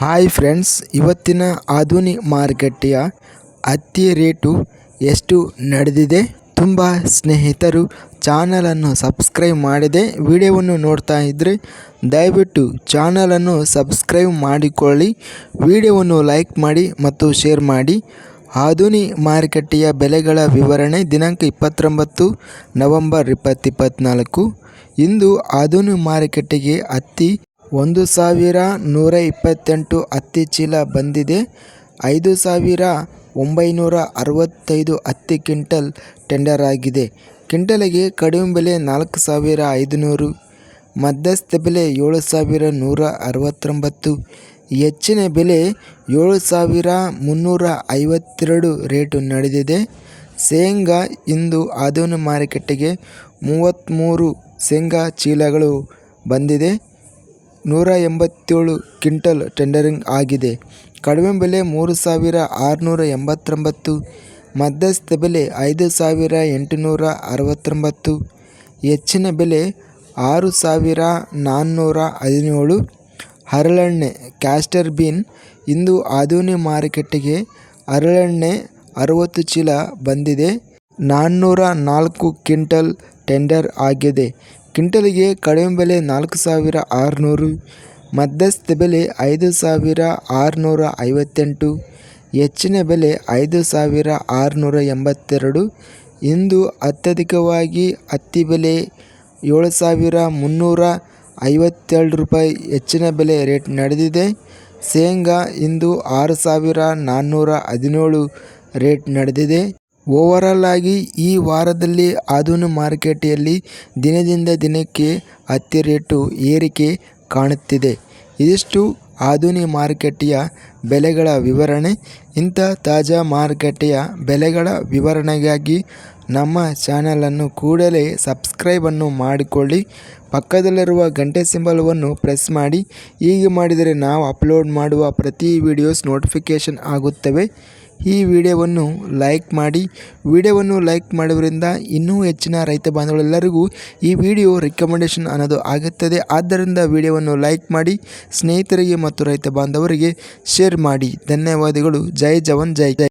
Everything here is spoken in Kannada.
ಹಾಯ್ ಫ್ರೆಂಡ್ಸ್, ಇವತ್ತಿನ ಆಧುನಿಕ ಮಾರುಕಟ್ಟೆಯ ಹತ್ತಿ ರೇಟು ಎಷ್ಟು ನಡೆದಿದೆ? ತುಂಬ ಸ್ನೇಹಿತರು ಚಾನಲನ್ನು ಸಬ್ಸ್ಕ್ರೈಬ್ ಮಾಡಿದೆ ವಿಡಿಯೋವನ್ನು ನೋಡ್ತಾ ಇದ್ದರೆ ದಯವಿಟ್ಟು ಚಾನಲನ್ನು ಸಬ್ಸ್ಕ್ರೈಬ್ ಮಾಡಿಕೊಳ್ಳಿ, ವಿಡಿಯೋವನ್ನು ಲೈಕ್ ಮಾಡಿ ಮತ್ತು ಶೇರ್ ಮಾಡಿ. ಆಧುನಿ ಮಾರುಕಟ್ಟೆಯ ಬೆಲೆಗಳ ವಿವರಣೆ ದಿನಾಂಕ ಇಪ್ಪತ್ತೊಂಬತ್ತು ನವಂಬರ್ ಇಪ್ಪತ್ತಿಪ್ಪತ್ತ್ನಾಲ್ಕು ಇಂದು ಆಧುನಿ ಮಾರುಕಟ್ಟೆಗೆ ಹತ್ತಿ ಒಂದು ಸಾವಿರ ನೂರ ಇಪ್ಪತ್ತೆಂಟು ಹತ್ತಿ ಚೀಲ ಬಂದಿದೆ. ಐದು ಸಾವಿರ ಒಂಬೈನೂರ ಅರವತ್ತೈದು ಹತ್ತಿ ಕ್ವಿಂಟಲ್ ಟೆಂಡರ್ ಆಗಿದೆ. ಕ್ವಿಂಟಲಿಗೆ ಕಡಿಮೆ ಬೆಲೆ ನಾಲ್ಕು ಸಾವಿರ ಐದುನೂರು, ಮಧ್ಯಸ್ಥ ಬೆಲೆ ಏಳು ಸಾವಿರ ನೂರ ಅರವತ್ತೊಂಬತ್ತು, ಹೆಚ್ಚಿನ ಬೆಲೆ ಏಳು ಸಾವಿರ ಮುನ್ನೂರ ಐವತ್ತೆರಡು ರೇಟು ನಡೆದಿದೆ. ಶೇಂಗಾ ಇಂದು ಆಧುನಿಕ ಮಾರುಕಟ್ಟೆಗೆ ಮೂವತ್ತ್ಮೂರು ಶೇಂಗಾ ಚೀಲಗಳು ಬಂದಿದೆ. ನೂರ ಎಂಬತ್ತೇಳು ಕ್ವಿಂಟಲ್ ಟೆಂಡರಿಂಗ್ ಆಗಿದೆ. ಕಡಿಮೆ ಬೆಲೆ ಮೂರು ಸಾವಿರ ಆರುನೂರ ಎಂಬತ್ತೊಂಬತ್ತು ಮಧ್ಯಸ್ಥ ಬೆಲೆ ಐದು ಸಾವಿರ ಎಂಟುನೂರ ಅರವತ್ತೊಂಬತ್ತು ಹೆಚ್ಚಿನ ಬೆಲೆ ಆರು ಸಾವಿರ ನಾನ್ನೂರ ಹದಿನೇಳು ಹರಳೆಣ್ಣೆ ಕ್ಯಾಸ್ಟರ್ ಬೀನ್ ಇಂದು ಆಧುನಿಕ ಮಾರುಕಟ್ಟೆಗೆ ಹರಳೆಣ್ಣೆ ಅರವತ್ತು ಚೀಲ ಬಂದಿದೆ. ನಾನ್ನೂರ ನಾಲ್ಕು ಕ್ವಿಂಟಲ್ ಟೆಂಡರ್ ಆಗಿದೆ. ಕ್ವಿಂಟಲಿಗೆ ಕಡಿಮೆ ಬೆಲೆ ನಾಲ್ಕು ಸಾವಿರ ಆರುನೂರು, ಮಧ್ಯಸ್ಥ ಬೆಲೆ ಐದು ಸಾವಿರ ಆರುನೂರ ಐವತ್ತೆಂಟು, ಹೆಚ್ಚಿನ ಬೆಲೆ ಐದು ಸಾವಿರ ಆರುನೂರ ಎಂಬತ್ತೆರಡು, ಇಂದು ಅತ್ಯಧಿಕವಾಗಿ ಹತ್ತಿ ಬೆಲೆ ಏಳು ಸಾವಿರ ಮುನ್ನೂರ ಐವತ್ತೆರಡು ರೂಪಾಯಿ ಹೆಚ್ಚಿನ ಬೆಲೆ ರೇಟ್ ನಡೆದಿದೆ. ಶೇಂಗಾ ಇಂದು ಆರು ಸಾವಿರ ನಾನ್ನೂರ ಹದಿನೇಳು ರೇಟ್ ನಡೆದಿದೆ. ಓವರಾಲ್ ಆಗಿ ಈ ವಾರದಲ್ಲಿ ಆಧುನಿಕ ಮಾರುಕಟ್ಟೆಯಲ್ಲಿ ದಿನದಿಂದ ದಿನಕ್ಕೆ ಹತ್ತಿ ರೇಟು ಏರಿಕೆ ಕಾಣುತ್ತಿದೆ. ಇದಿಷ್ಟು ಆಧುನಿಕ ಮಾರುಕಟ್ಟೆಯ ಬೆಲೆಗಳ ವಿವರಣೆ. ಇಂಥ ತಾಜಾ ಮಾರುಕಟ್ಟೆಯ ಬೆಲೆಗಳ ವಿವರಣೆಗಾಗಿ ನಮ್ಮ ಚಾನಲನ್ನು ಕೂಡಲೇ ಸಬ್ಸ್ಕ್ರೈಬನ್ನು ಮಾಡಿಕೊಳ್ಳಿ. ಪಕ್ಕದಲ್ಲಿರುವ ಗಂಟೆ ಸಿಂಬಲವನ್ನು ಪ್ರೆಸ್ ಮಾಡಿ. ಹೀಗೆ ಮಾಡಿದರೆ ನಾವು ಅಪ್ಲೋಡ್ ಮಾಡುವ ಪ್ರತಿ ವಿಡಿಯೋಸ್ ನೋಟಿಫಿಕೇಷನ್ ಆಗುತ್ತವೆ. ಈ ವಿಡಿಯೋವನ್ನು ಲೈಕ್ ಮಾಡಿ, ವಿಡಿಯೋವನ್ನು ಲೈಕ್ ಮಾಡೋದ್ರಿಂದ ಇನ್ನೂ ಹೆಚ್ಚಿನ ರೈತ ಬಾಂಧವರೆಲ್ಲರಿಗೂ ಈ ವಿಡಿಯೋ ರಿಕಮೆಂಡೇಷನ್ ಅನ್ನೋದು ಆಗುತ್ತದೆ. ಆದ್ದರಿಂದ ವಿಡಿಯೋವನ್ನು ಲೈಕ್ ಮಾಡಿ, ಸ್ನೇಹಿತರಿಗೆ ಮತ್ತು ರೈತ ಬಾಂಧವರಿಗೆ ಶೇರ್ ಮಾಡಿ. ಧನ್ಯವಾದಗಳು. ಜೈ ಜವಾನ್, ಜೈ ಜೈ.